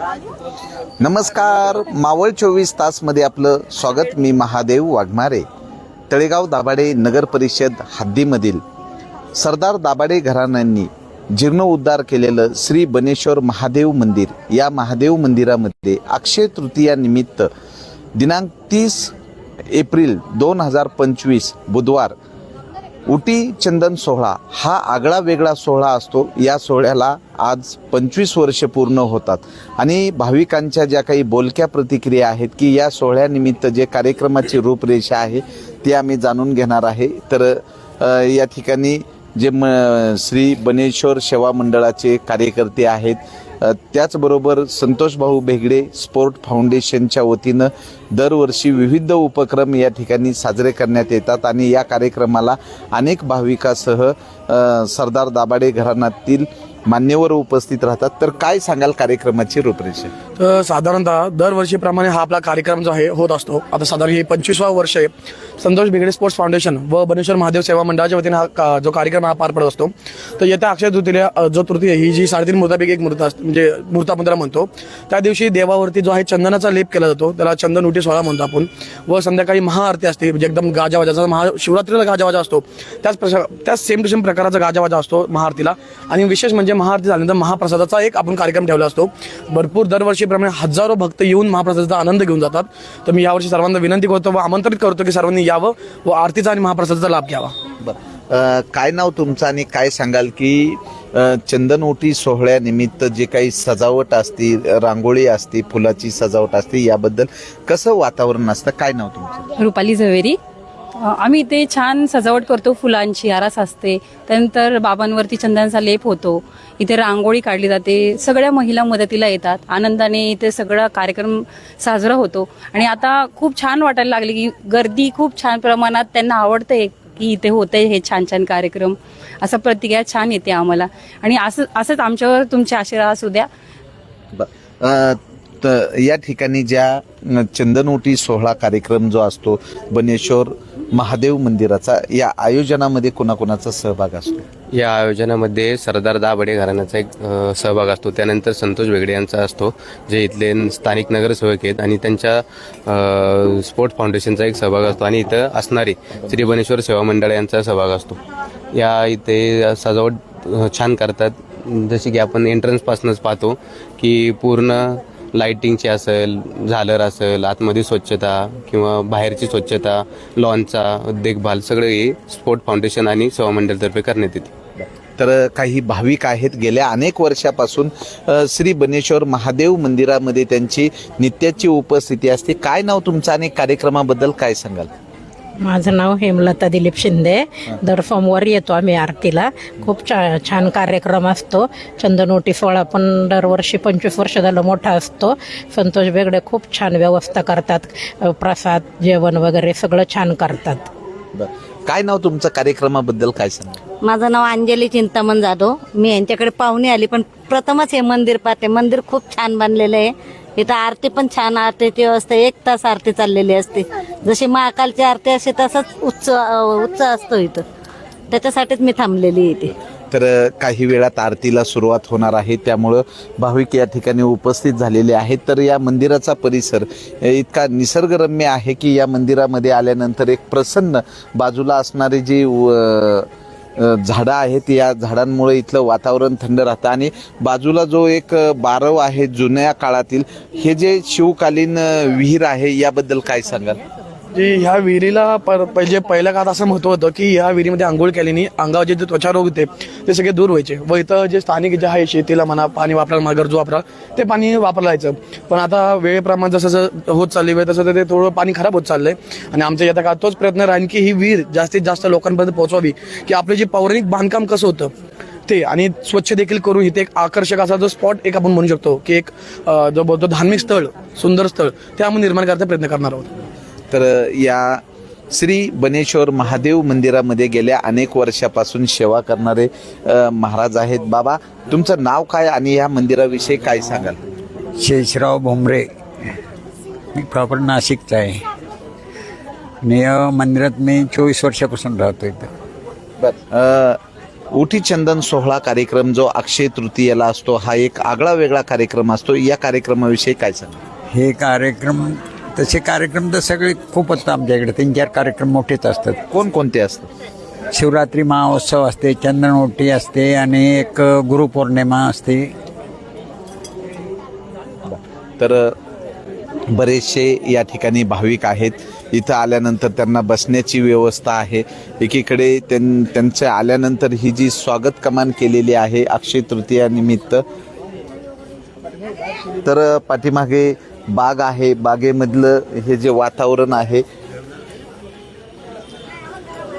नमस्कार. मावळ चोवीस तासमध्ये आपलं स्वागत. मी महादेव वाघमारे. तळेगाव दाभाडे नगर परिषद हद्दीमधील सरदार दाभाडे घराण्यांनी जीर्णोद्धार केलेलं श्री बनेश्वर महादेव मंदिर. या महादेव मंदिरामध्ये अक्षय तृतीयानिमित्त दिनांक तीस एप्रिल दोन हजार पंचवीस बुधवार उटी चंदन सोहळा हा आगळा वेगळा सोहळा असतो. या सोहळ्याला आज पंचवीस वर्ष पूर्ण होतात. आणि भाविकांच्या ज्या काही बोलक्या प्रतिक्रिया आहेत की या सोहळ्यानिमित्त जे कार्यक्रमाची रूपरेषा आहे ती आम्ही जाणून घेणार आहे. तर या ठिकाणी जे म श्री बनेश्वर सेवा मंडळाचे कार्यकर्ते आहेत त्याचबरोबर संतोष भाऊ बेगडे स्पोर्ट फाउंडेशनच्या वतीनं दरवर्षी विविध उपक्रम या ठिकाणी साजरे करण्यात येतात आणि या कार्यक्रमाला अनेक भाविकासह सरदार दाभाडे घराण्यातील मान्यवर उपस्थित राहतात. तर काय सांगाल कार्यक्रमाची रूपरेषा? तर साधारणतः दरवर्षीप्रमाणे हा आपला कार्यक्रम जो आहे होत असतो. आता साधारण हे पंचवीसवा वर्ष आहे. संतोष बिगडे स्पोर्ट्स फाउंडेशन व बनेश्वर महादेव सेवा मंडळाच्या वतीने हा का- जो कार्यक्रम हा पार पडत असतो. तर येत्या अक्षय तृतीला जो तृतीय ही जी साडेतीन मुहूर्तापैकी एक मूर्त असते म्हणजे मुहूर्तामंत्र म्हणतो. त्या दिवशी देवावरती जो आहे चंदनाचा लेप केला जातो. त्याला चंदन उठी सोहळा म्हणतो आपण. व संध्याकाळी महाआरती असते म्हणजे एकदम गाजावाजाचा महा महाशिवरात्रीला गाजावाजा असतो त्याच प्रशा त्याच सेम टू सेम प्रकाराचा गाजावाजा असतो महाआरतीला. आणि विशेष म्हणजे महाआरती झाल्यानंतर महाप्रसादाचा एक आपण कार्यक्रम ठेवला असतो. भरपूर दरवर्षीप्रमाणे हजारो भक्त येऊन महाप्रसादाचा आनंद घेऊन जातात. तर मी यावर्षी सर्वांना विनंती करतो व आमंत्रित करतो की सर्वांनी यावं व आरतीचा आणि महाप्रसादाचा लाभ घ्यावा. बरं. काय नाव तुमचं आणि काय सांगाल की चंदनओटी सोहळ्यानिमित्त जे काही सजावट असती रांगोळी असते फुलाची सजावट असते याबद्दल कसं वातावरण असतं? काय नाव तुमचं? रुपाली झवेरी. आम्ही इथे छान सजावट करतो फुलांची आरास असते. त्यानंतर बाबांवरती चंदांचा लेप होतो. इथे रांगोळी काढली जाते. सगळ्या महिला मदतीला येतात. आनंदाने इथे सगळा कार्यक्रम साजरा होतो. आणि आता खूप छान वाटायला लागले की गर्दी खूप छान प्रमाणात त्यांना आवडते की इथे होते हे छान छान कार्यक्रम. असा प्रतिक्रिया छान येते आम्हाला. आणि असं असंच आमच्यावर तुमचे आशीर्वाद असू द्या. ब- या ठिकाणी ज्या अ, चंदनओटी सोहळा कार्यक्रम जो असतो बनेश्वर महादेव मंदिराचा या आयोजनामध्ये कोणाकोणाचा सहभाग असतो? या आयोजनामध्ये सरदार दाभडे घराण्याचा एक अ, सहभाग असतो. त्यानंतर संतोष बेगडे यांचा असतो जे इथले स्थानिक नगरसेवक आहेत. आणि त्यांच्या अ, स्पोर्ट फाउंडेशनचा एक सहभाग असतो. आणि इथं असणारे श्री बनेश्वर सेवा मंडळ यांचा सहभाग असतो. या इथे सजावट अ, छान करतात. जसे की आपण एंट्रन्सपासूनच पाहतो की पूर्ण लाईटिंगची असेल झालर असेल आतमध्ये स्वच्छता किंवा बाहेरची स्वच्छता लॉनचा देखभाल सगळं हे स्पोर्ट फाउंडेशन आणि सेवा मंडळतर्फे करण्यात येते. तर काही भाविक आहेत. गेल्या अनेक वर्षापासून श्री बनेश्वर महादेव मंदिरामध्ये त्यांची नित्याची उपस्थिती असते. काय नाव तुमचं आणि कार्यक्रमाबद्दल काय सांगाल? माझं नाव हेमलता दिलीप शिंदे. दर सोमवार येतो आम्ही आरतीला. खूप छा छान कार्यक्रम असतो. चंदनोटी सोहळा पण दरवर्षी पंचवीस वर्ष झालं मोठा असतो. संतोष बेगडे खूप छान व्यवस्था करतात. प्रसाद जेवण वगैरे सगळं छान करतात. काय नाव तुमचं कार्यक्रमाबद्दल काय सांगाल माझं नाव अंजली चिंतामण जाधव. मी यांच्याकडे पाहुणे आली पण प्रथमच हे मंदिर पाहते. मंदिर खूप छान बांधलेलं आहे. इथं आरती पण छान आरतीची व्यवस्था एक तास आरती चाललेली असते. जशी महाकालची आरती असते तसंच उच्च उच्च असतो इथं. त्याच्यासाठीच मी थांबलेली इथे. तर काही वेळात आरतीला सुरुवात होणार आहे त्यामुळं भाविक या ठिकाणी उपस्थित झालेले आहेत. तर या मंदिराचा परिसर इतका निसर्गरम्य आहे की या मंदिरामध्ये आल्यानंतर एक प्रसन्न बाजूला असणारी जी व- झाडं आहेत. या झाडांमुळे इथलं वातावरण थंड राहतं. आणि बाजूला जो एक बारव आहे जुन्या काळातील हे जे शिवकालीन विहीर आहे याबद्दल काय सांगाल? जे ह्या विहिरीला पहिले पहिल्या काळात असं महत्त्व होतं की ह्या विहिरीमध्ये आंघोळ केल्याने अंगावर जे त्वचा रोग होते ते सगळे दूर व्हायचे. व इथं जे स्थानिक जे आहे शेतीला म्हणा पाणी वापरायला म्हणा गरजू वापरा ते पाणी वापरलं जायचं पण आता वेळेप्रमाणे जसं जसं होत चालली वेळ तसं ते थोडं पाणी खराब होत चाललंय. आणि आमच्या येत्या काळात तोच प्रयत्न राहील की ही विहीर जास्तीत जास्त लोकांपर्यंत पोहोचवावी की आपले जे पौराणिक बांधकाम कसं होतं ते आणि स्वच्छ देखील करून इथे एक आकर्षक असा जो स्पॉट एक आपण म्हणू शकतो की एक जो बोलतो धार्मिक स्थळ सुंदर स्थळ ते आपण निर्माण करायचा प्रयत्न करणार आहोत. तर या श्री बनेश्वर महादेव मंदिरामध्ये गेल्या अनेक वर्षापासून सेवा करणारे महाराज आहेत. बाबा तुमचं नाव काय आणि या मंदिराविषयी काय सांगाल? शेषराव भोमरे मी प्रॉपर नाशिकचा आहे. आणि या मंदिरात मी चोवीस वर्षापासून राहतो इथं. बर ओटी चंदन सोहळा कार्यक्रम जो अक्षय तृतीयेला असतो हा एक आगळा वेगळा कार्यक्रम असतो. या कार्यक्रमाविषयी काय सांगा हे कार्यक्रम तसे कार्यक्रम तर सगळे खूप असतात आमच्या इकडे तीन चार कार्यक्रम मोठेच असतात. कोणकोणते असतात? शिवरात्री महोत्सव असते चंदनओटी असते आणि एक गुरुपौर्णिमा असते. तर बरेचसे या ठिकाणी भाविक आहेत. इथं आल्यानंतर त्यांना बसण्याची व्यवस्था आहे. एकीकडे त्यां त्यांच्या आल्यानंतर ही जी स्वागत कमान केलेली आहे अक्षय तृतीयानिमित्त तर पाठीमागे बाग आहे बागेमधलं हे जे वातावरण आहे.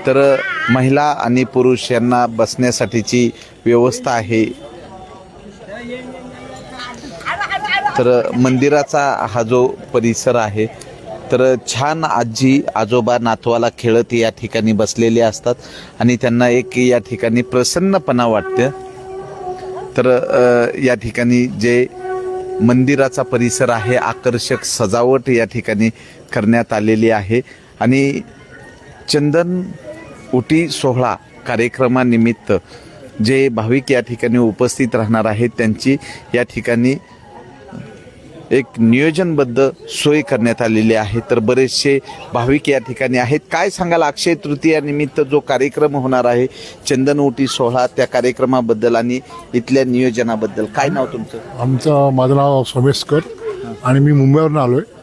तर महिला आणि पुरुष यांना बसण्यासाठीची व्यवस्था आहे. तर मंदिराचा हा जो परिसर आहे तर छान आजी आजोबा नातवाला खेळत या ठिकाणी बसलेले असतात आणि त्यांना एक या ठिकाणी प्रसन्नपणा वाटतं. तर या ठिकाणी जे मंदिराचा परिसर आहे. आकर्षक सजावट या ठिकाणी करण्यात आलेली आहे. आणि चंदन उटी सोहळा कार्यक्रमानिमित्त जे भाविक या ठिकाणी उपस्थित राहणार आहेत त्यांची या ठिकाणी एक नियोजनबद्ध सोय करण्यात आलेली आहे. तर बरेचसे भाविक या ठिकाणी आहेत. काय सांगाल? अक्षय तृतीयानिमित्त जो कार्यक्रम होणार आहे चंदन ओटी सोहळा त्या कार्यक्रमाबद्दल आणि इथल्या नियोजनाबद्दल काय नाव तुमचं? आमचं माझं नाव सोमेशकर आणि मी मुंबईवरून आलो आहे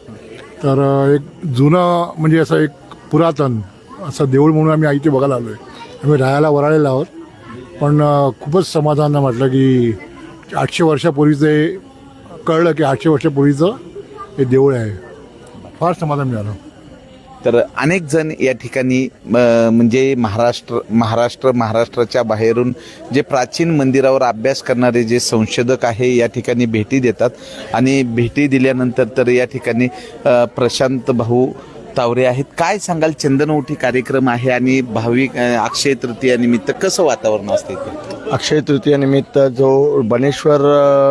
तर एक जुनं म्हणजे असं एक पुरातन असं देऊळ म्हणून आम्ही इथे बघायला आलो आहे आम्ही राहायला वराळेला आहोत. पण खूपच समाधान म्हटलं की आठशे वर्षापूर्वीचे कळलं की आठशे वर्षापूर्वीचं हे देऊळ आहे. फार समाधान मिळालं. तर अनेक जण या ठिकाणी म्हणजे महाराष्ट्र महाराष्ट्र महाराष्ट्राच्या बाहेरून जे प्राचीन मंदिरावर अभ्यास करणारे जे संशोधक आहे या ठिकाणी भेटी देतात. आणि भेटी दिल्यानंतर तर या ठिकाणी प्रशांत भाऊ तावरे आहेत. काय सांगाल? चंदनओठी कार्यक्रम आहे आणि भाविक अक्षय तृतीयानिमित्त कसं वातावरण असते अक्षय तृतीयानिमित्त जो बनेश्वर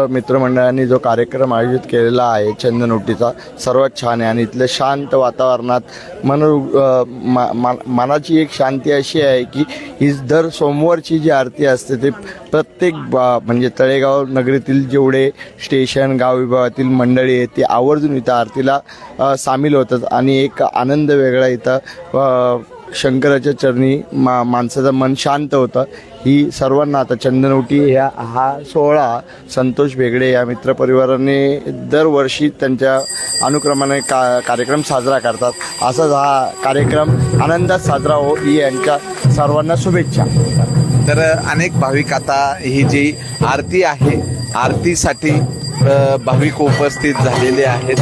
मित्रमंडळाने जो कार्यक्रम आयोजित केलेला आहे चंदनोटीचा सर्वात छान आहे. आणि इथल्या शांत वातावरणात मन मा- मा- मनाची एक शांती अशी आहे की ही दर सोमवारची जी आरती असते ते प्रत्येक बा- म्हणजे तळेगाव नगरीतील जेवढे स्टेशन गाव विभागातील मंडळी आहेत ते आवर्जून इथं आरतीला सामील होतात. आणि एक आनंद वेगळा इथं. शंकराच्या चरणी मा माणसाचं मन शांत होतं. ही सर्वांना आता चंदनवटी ह्या हा सोहळा संतोष भेगडे या मित्रपरिवाराने दरवर्षी त्यांच्या अनुक्रमाने का कार्यक्रम साजरा करतात. असाच हा कार्यक्रम आनंदात साजरा हो ही यांच्या सर्वांना शुभेच्छा. तर अनेक भाविक आता ही जी आरती आहे आरतीसाठी भाविक उपस्थित झालेले आहेत.